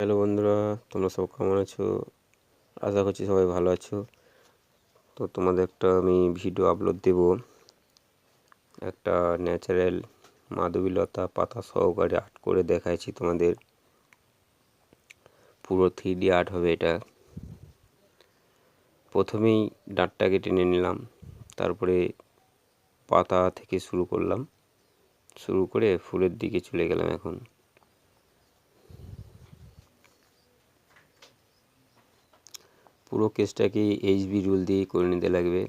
Hello বন্ধুরা, তোমরা সব কেমন আছো? আশা করছি সবাই ভালো আছো। তো তোমাদের একটা আমি ভিডিও আপলোড দেব। একটা ন্যাচারাল মাধবীলতা পাতা সহকারে আর্ট করে দেখাইছি তোমাদের। পুরো থ্রি ডি আর্ট হবে এটা। প্রথমেই ডাঁটটাকে টেনে নিলাম, তারপরে পাতা থেকে শুরু করলাম। শুরু করে ফুলের দিকে চলে গেলাম এখন। পুরো কেসটাকে এইচবি রুল দিয়ে করে নিতে লাগবে।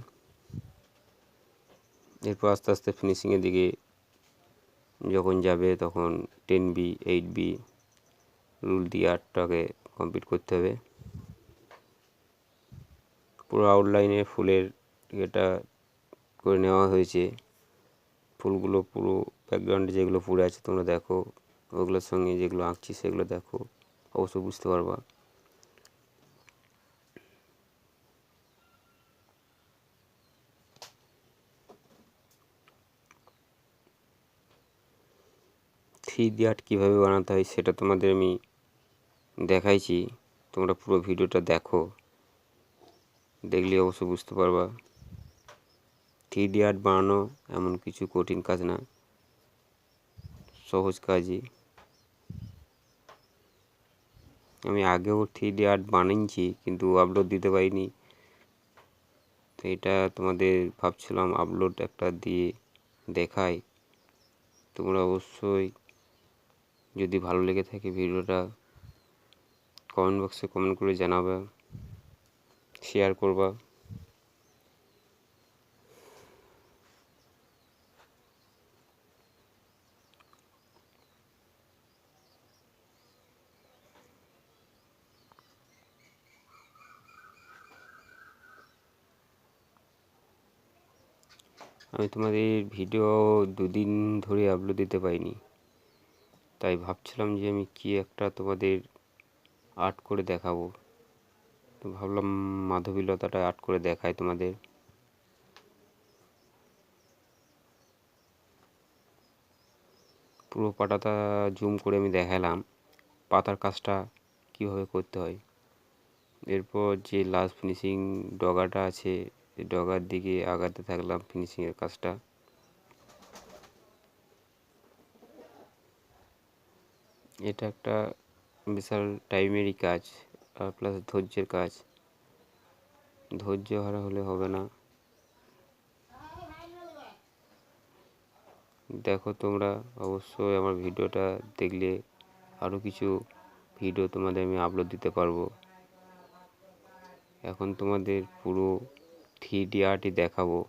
এরপর আস্তে আস্তে ফিনিশিংয়ের দিকে যখন যাবে তখন ten B eight B rule দিয়ে আর্টটাকে কমপ্লিট করতে হবে। পুরো আউটলাইনে ফুলের এটা করে নেওয়া হয়েছে। ফুলগুলো পুরো ব্যাকগ্রাউন্ডে যেগুলো পড়ে আছে তোমরা দেখো, ওগুলোর সঙ্গে যেগুলো আঁকছি সেগুলো দেখো অবশ্যই বুঝতে পারবা। ডি আর্ট কীভাবে বানাতে হয় সেটা তোমাদের আমি দেখাইছি। তোমরা পুরো ভিডিওটা দেখো। দেখলে অবশ্যই বুঝতে পারবা। থ্রি ডি আর্ট বানানো এমন কিছু কঠিন কাজ না। সহজ কাজই। আমি আগেও থ্রি ডি আর্ট বানিয়েছি কিন্তু আপলোড দিতে পারিনি। তো এটা তোমাদের ভাবছিলাম আপলোড একটা দিয়ে দেখাই। তোমরা অবশ্যই যদি ভালো লেগে থাকে ভিডিওটা কমেন্ট বক্সে কমেন্ট করে জানাবে শেয়ার করবা। আমি তোমাদের ভিডিও দুদিন ধরে আপলোড দিতে পারিনি। তাই ভাবছিলাম যে আমি কি একটা তোমাদের আর্ট করে দেখাবো। তো ভাবলাম মাধবীলতাটা আর্ট করে দেখাই তোমাদের। পুরো পাতাটা জুম করে আমি দেখালাম, পাতার কাজটা কীভাবে করতে হয়। এরপর যে লাস্ট ফিনিশিং ডগাটা আছে, ডগার দিকে আগাতে থাকলাম ফিনিশিংয়ের কাজটা। এটা একটা বিশাল টাইমেরই কাজ, আর প্লাস ধৈর্যের কাজ। ধৈর্য হারা হলে হবে না। দেখো তোমরা, অবশ্যই আমার ভিডিওটা দেখলে আরও কিছু ভিডিও তোমাদের আমি আপলোড দিতে পারব। এখন তোমাদের পুরো থ্রি ডি আর্টই দেখাবো।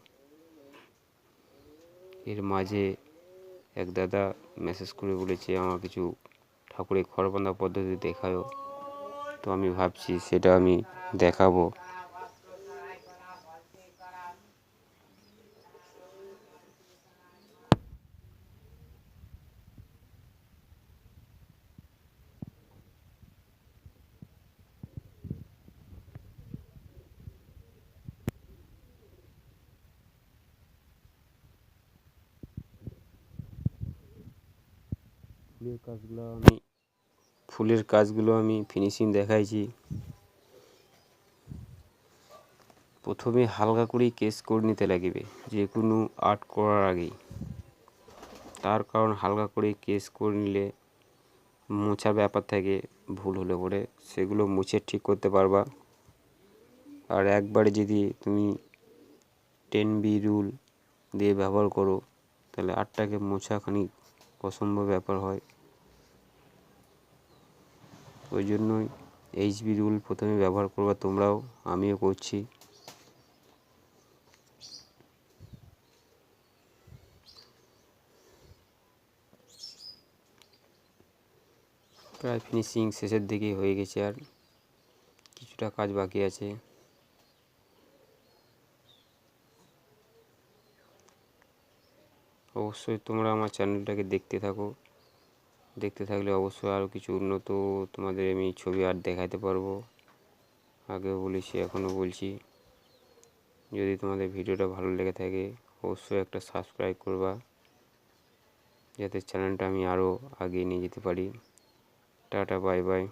এর মাঝে এক দাদা মেসেজ করে বলেছে আমার কিছু ঠাকুরের ঘর বাঁধা পদ্ধতি দেখায়ও। তো আমি ভাবছি সেটা আমি দেখাবো। ফুলের কাজগুলো আমি, ফুলের কাজগুলো আমি ফিনিশিং দেখাইছি। প্রথমে হালকা করেই কেস করে নিতে লাগবে, যে কোনো আর্ট করার আগেই। তার কারণ হালকা করে কেস করে নিলে মোছার ব্যাপার থাকে ভুল হলে পরে সেগুলো মুছে ঠিক করতে পারবা। আর একবারে যদি তুমি টেন বি রুল দিয়ে ব্যবহার করো, তাহলে আর্টটাকে মোছা খানিক অসম্ভব ব্যাপার হয়। ওই জন্যই এইচবি রুল প্রথমে ব্যবহার করবা তোমরাও, আমিও করছি। প্রায় ফিনিশিং শেষের দিকে হয়ে গেছে আর, কিছুটা কাজ বাকি আছে। অবশ্যই তোমরা আমার চ্যানেলটাকে দেখতে থাকো। দেখতে থাকলে অবশ্যই আরও কিছু উন্নত তোমাদের আমি ছবি আর দেখাতে পারব। আগেও বলেছি, এখনও বলছি। যদি তোমাদের ভিডিওটা ভালো লেগে থাকে, অবশ্যই একটা সাবস্ক্রাইব করবা। যাতে চ্যানেলটা আমি আরও আগিয়ে নিয়ে যেতে পারি। Tata bye bye